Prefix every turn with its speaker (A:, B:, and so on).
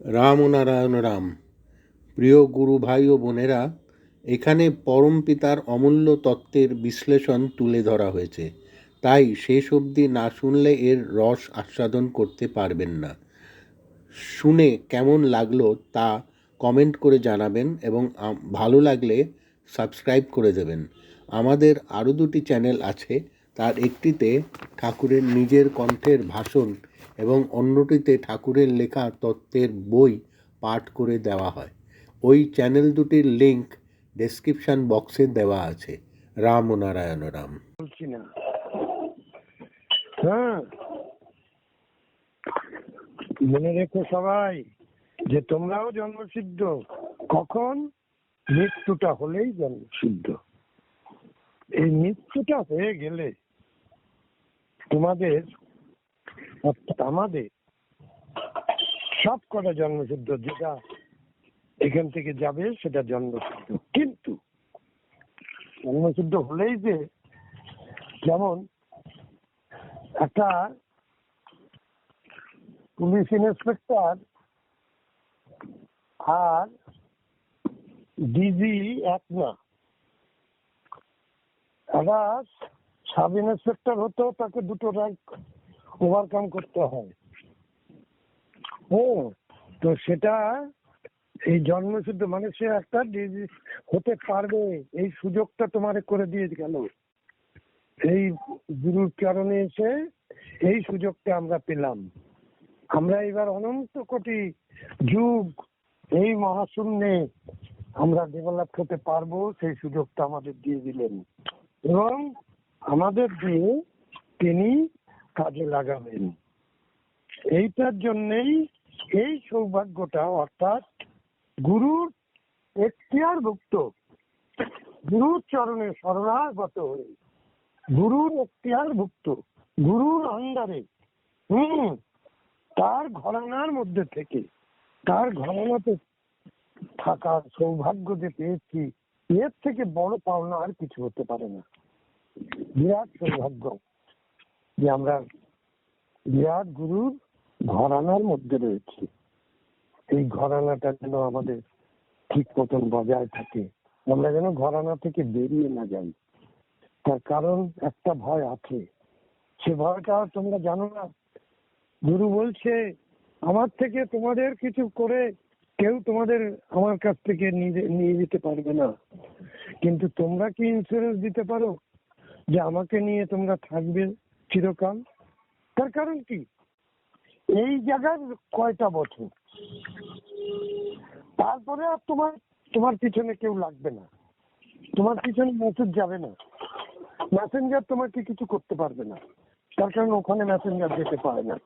A: রাম ও নারায়ণ রাম। প্রিয় গুরু ভাই ও বোনেরা, এখানে পরম পিতার অমূল্য তত্ত্বের বিশ্লেষণ তুলে ধরা হয়েছে। তাই শেষ অবধি না শুনলে এর রস আস্বাদন করতে পারবেন না। শুনে কেমন লাগল তা কমেন্ট করে জানাবেন এবং ভালো লাগলে সাবস্ক্রাইব করে দেবেন। আমাদের আরও দুটি চ্যানেল আছে, তার একটিতে ঠাকুরের নিজের কণ্ঠের ভাষণ এবং অন্যটিতে ঠাকুরের লেখা তত্ত্বের বই পাঠ করে দেওয়া হয়। ওই চ্যানেল দুটির লিংক ডেসক্রিপশন বক্সে দেওয়া আছে। রাম ও নারায়ণ রাম।
B: বলছি হ্যাঁ। মনে রেখো সবাই যে তোমরাও জন্মসিদ্ধ। কখন? মৃত্যুটা হলেই জন্মসিদ্ধ। এই মৃত্যুটা হয়ে গেলে তোমাদের আমাদের সব কটা জন্মসিদ্ধ যেটা এখান থেকে যাবে, সেটা জন্মসিদ্ধ কিন্তু জন্মসিদ্ধ হলেই যে যেমন একটা পুলিশ ইন্সপেক্টর আর ডিজি এক না। একটা সাব ইন্সপেক্টর হতেও তাকে দুটো র্যাঙ্ক ওভারকাম করতে হয়। হ্যাঁ তো সেটা এই জন্মসিদ্ধ মানে সে একটা হতে পারবে, এই সুযোগটা তোমারে করে দিয়ে গেল। এই গুরুর চরণে এসে এই সুযোগটা আমরা পেলাম। আমরা এবার অনন্ত কোটি যুগ এই মহাশূন্যে আমরা ডেভেলপ হতে পারব, সেই সুযোগটা আমাদের দিয়ে দিলেন। এবং আমাদের দিয়ে তিনি কাজে লাগাবেন। এইটার জন্যেই এই সৌভাগ্যটা, অর্থাৎ গুরুর এখতিয়ারভুক্ত গুরুর চরণে শরণাগত হয়ে, গুরুর এখতিয়ারভুক্ত গুরুর আন্ডারে, হুম, তার ঘরানার মধ্যে থেকে, তার ঘরানাতে থাকার সৌভাগ্য যে পেয়েছি, এর থেকে বড় পাওনা আর কিছু হতে পারে না। বিরাট সৌভাগ্য। যে আমরা বিরাট গুরুর ঘরানার মধ্যে রয়েছি। এই ঘরানাটা যেন আমাদের ঠিক মতন বজায় থাকে। আমরা যেন ঘরানা থেকে বেরিয়ে না যাই। তার কারণ একটা ভয় আছে। সে ভয়টা তোমরা জানো না। গুরু বলছে, আমার থেকে তোমাদের কিছু করে কেউ তোমাদের আমার কাছ থেকে নিয়ে যেতে পারবে না। কিন্তু তোমরা কি ইন্স্যুরেন্স দিতে পারো? যে আমাকে নিয়ে তোমরা থাকবে? চিরকাল? তার কারণ কি? এই জায়গার কয়টা বছর? তারপরে আর তোমার তোমার পিছনে কেউ লাগবে না। তোমার পিছনে মেসেজ যাবে না। মেসেঞ্জার তোমাকে কিছু করতে পারবে না। তার কারণ ওখানে মেসেঞ্জার যেতে পারে না।